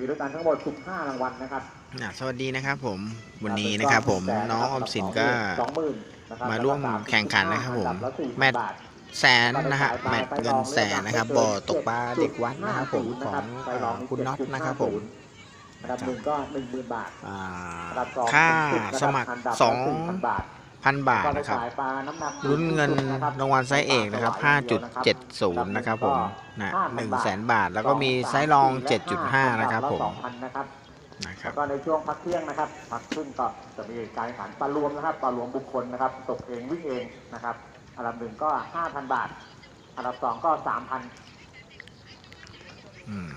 มีด้วยกันทั้งหมด 15 รางวัลนะครับอะสวัสดีนะครับผมวันนี้นะครับผมน้องออมสินก็20,000นะครับมาร่วมแข่งขันนะครับผมอัดัละ40แมตช์บาทแสนนะฮะแมตช์เงินแสนนะครับบ่อตกปลาเด็กวัดนะครับผมของเอ่อคุณน็อตนะครับผมอันดับหนึ่งก็หนึ่งหมื่นบาทอ่าอันดับสองค่าเป็น10สมัครอันดับสองละ4,000บาท พันบาทก็ไปนะครับขายปลาน้ำหนักลุ้นเงินนะครับรางวัลไซส์เอกนะครับ 5.70 นะครับผมนะ1แสนบาท แล้วก็มีไซส์รอง 7.5 นะครับผมสองพันนะครับนะครัแล้บวก็ในช่วงพักเที่ยงนะครับพักครึ่งก็จะมีการแข่งขันปลารวมนะครับปลารวมบุคคลนะครับตกเองวิ่งเองนะครับอันดับหนึ่งก็ 5,000 บาทอันดับสองก็ 3,000อืม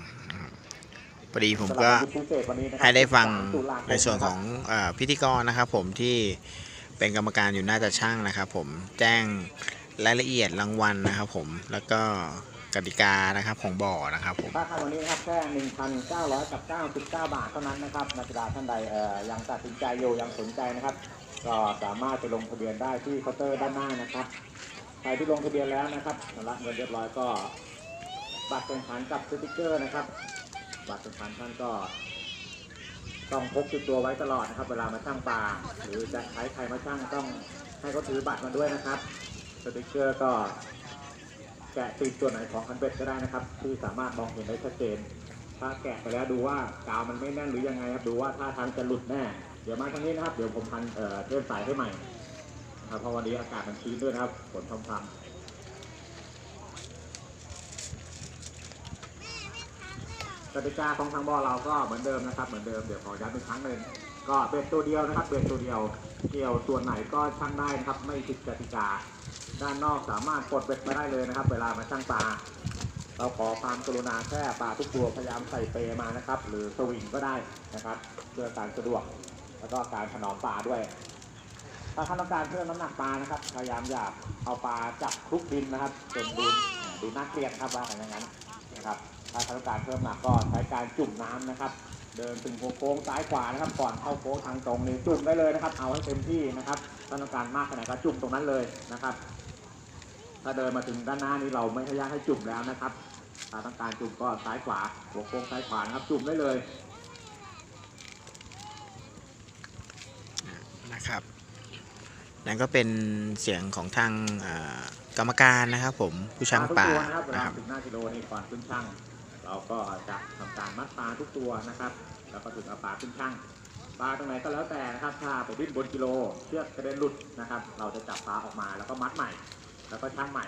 พอดีผมสำหก็รับพิเศษวันนี้นะครับให้ได้ฟัง13ตุลาคมในส่วนของเออพิธีกรนะครับผมที่ เป็นกรรมการอยู่หน้าจะช่างนะครับ ผมแจ้งรายละเอียดรางวัลนะครับ ผมแล้วก็กติกานะครับของบ่อนะครับผมค่าครั้งวันนี้นะครับแค่1,900กับ99 บาทเท่านั้นนะครับนักกีฬาท่านใดเอ่อยังตัดสินใจอยู่ยังสนใจนะครับ ก็สามารถไปลงทะเบียนได้ที่เคาน์เตอร์ด้านหน้านะครับใครที่ลงทะเบียนแล้วนะครับชำระเงินเรียบร้อยก็ บัตรแข่งขันกับสติกเกอร์นะครับ บัตรแข่งขันท่านก็ ต้องพกติดตัวไว้ตลอดนะครับ เวลามาช่างปลาหรือจะใช้ใครมาช่างต้องให้เขาถือบัตรมาด้วยนะครับสติกเกอร์ก็แกะติดตัวไหนของคันเบ็ดก็ได้นะครับ ที่สามารถมองเห็นได้ชัดเจน ถ้าแกะไปแล้วดูว่ากาวมันไม่แน่นหรือยังไงครับ ดูว่าท่าทางจะหลุดแน่ เดี๋ยวมาทางนี้นะครับ เดี๋ยวผมพันเอ่อเลื่อนสายให้ใหม่ครับเพราะวันนี้อากาศมันชื้นด้วยนะครับฝนพรำๆ กติกาของทางบอเราก็เหมือนเดิมนะครับ เหมือนเดิมเดี๋ยวขอย้ำอีกครั้งหนึ่งก็เบ็ดตัวเดียวนะครับเบ็ดตัวเดียว เกี่ยวส่วนไหนก็ช่างได้นะครับ ไม่ผิดกติกา ด้านนอกสามารถกดเบ็ดมาได้เลยนะครับ เวลามาช่างปลาเราขอความกรุณาแค่ปลาทุกตัวพยายามใส่เปมานะครับ หรือสวิงก็ได้นะครับเพื่อการสะดวก แล้วก็การถนอมปลาด้วย ถ้าท่านต้องการเพิ่มน้ำหนักปลานะครับ พยายามอย่าเอาปลาจับคลุกดินนะครับจนดูดูน่าเกลียดครับว่าอย่างนั้นนะครับ ถ้าท่านต้องการเพิ่มน้ำหนักก็ใช้การจุ่มน้ำนะครับ เดินถึงโค้งซ้ายขวานะครับ ก่อนเข้าโค้งทางตรงนี้จุ่มได้เลยนะครับ เอาให้เต็มที่นะครับถ้าต้องการมากขนาดไหนก็จุ่มตรงนั้นเลยนะครับ ถ้าเดินมาถึงด้านหน้านี้เราไม่ให้ยากให้จุ่มแล้วนะครับถ้าต้องการจุ่มก็ซ้ายขวา หัวโค้งซ้ายขวานะครับ จุ่มได้เลยนะครับนั่นก็เป็นเสียงของทางเอ่อกรรมการนะครับผมผู้ช่างปลาทุกตัวนะครับเวนะลาครับถึงหน้ากิโลนี่ก่อนขึ้นช่าง เราก็จะทำการมัดปลาทุกตัวนะครับ แล้วก็ถึงเอาปลาขึ้นช่างปลาตรงไหนก็แล้วแต่นะครับถ้าไปดิ้นบนกิโล เชือกกระเด็นหลุดนะครับ เราจะจับปลาออกมาแล้วก็มัดใหม่ แล้วก็ช่างใหม่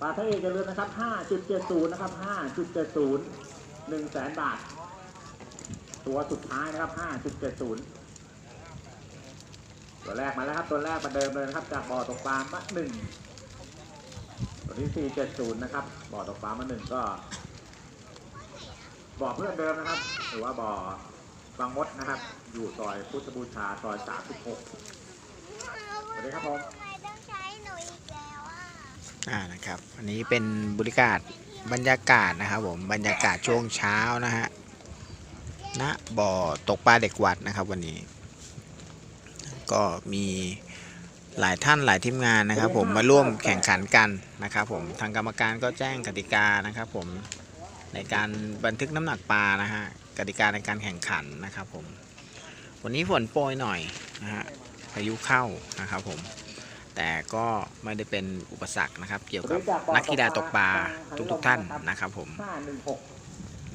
ปลาทะเลอย่าลืมนะครับ 5.70 นะครับ 5.70 1แสนบาท ตัวสุดท้ายนะครับ 5.70 ตัวแรกมาแล้วครับ ตัวแรกมาเดิมเลยนะครับ จากบ่อตกปลามะหนึ่ง ตัวที่ 470 นะครับ บ่อตกปลามะหนึ่งก็ บ่อเพื่อนเดิมนะครับ หรือว่าบ่อบางมดนะครับ อยู่ซอยพุทธบูชาซอย 36 สวัสดีครับผมทำไมต้องใช้หนูอีกแล้วอะอ่านะครับ อันนี้เป็นบริการบรรยากาศนะครับผม บรรยากาศช่วงเช้านะฮะ ณบ่อตกปลาเด็กวัดนะครับวันนี้ ก็มีหลายท่านหลายทีมงานนะครับ ผมมาร่วมแข่งขันกันนะครับ ผมทางกรรมการก็แจ้งกติกานะครับ ผมในการบันทึกน้ำหนักปลานะฮะกติกาในการแข่งขันนะครับ ผม วันนี้ฝนโปรยหน่อยนะฮะพายุเข้านะครับ ผมแต่ก็ไม่ได้เป็นอุปสรรคนะครับ เกี่ยวกับนักกีฬาตกปลาทุกๆท่านนะครับ ผม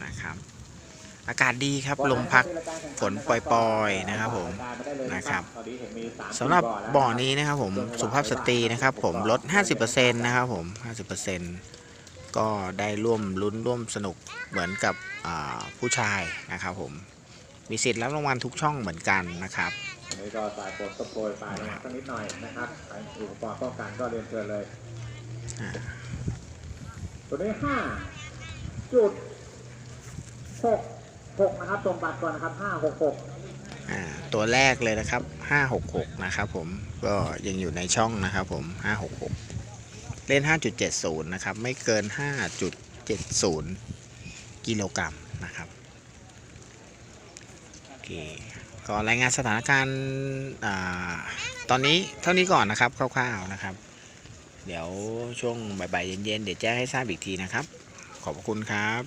นะครับ อากาศดีครับลมพักฝนปล่อยๆนะครับผมนะครับสำหรับบ่อนี้นะครับผมสุภาพสตรีนะครับ ผมลด 50%นะครับผม 50%ก็ได้ร่วมลุ้นร่วมสนุกเหมือนกับอ่าผู้ชายนะครับผมมีสิทธิ์รับรางวัลทุกช่องเหมือนกันนะครับอันนี้ก็สายฝนตกโปรยปลายลงมาสักนิดหน่อยนะครับใครอุปกรณ์ป้องกันก็เรียนเชิญเลยอ่าตัวนี้ห้าจุดหก หกนะครับตรงบัตรก่อนนะครับห้าหกหกอ่าตัวแรกเลยนะครับ 566 นะครับผมก็ยังอยู่ในช่องนะครับผม 566 เล่น 5.70 นะครับ ไม่เกิน 5.70 กิโลกรัมนะครับโอเคก็รายงานสถานการณ์อตอนนี้เท่านี้ก่อนนะครับคร่าวๆนะครับ เดี๋ยวช่วงบ่ายๆเย็นๆเดี๋ยวแจ้งให้ทราบอีกทีนะครับ ขอบคุณครับ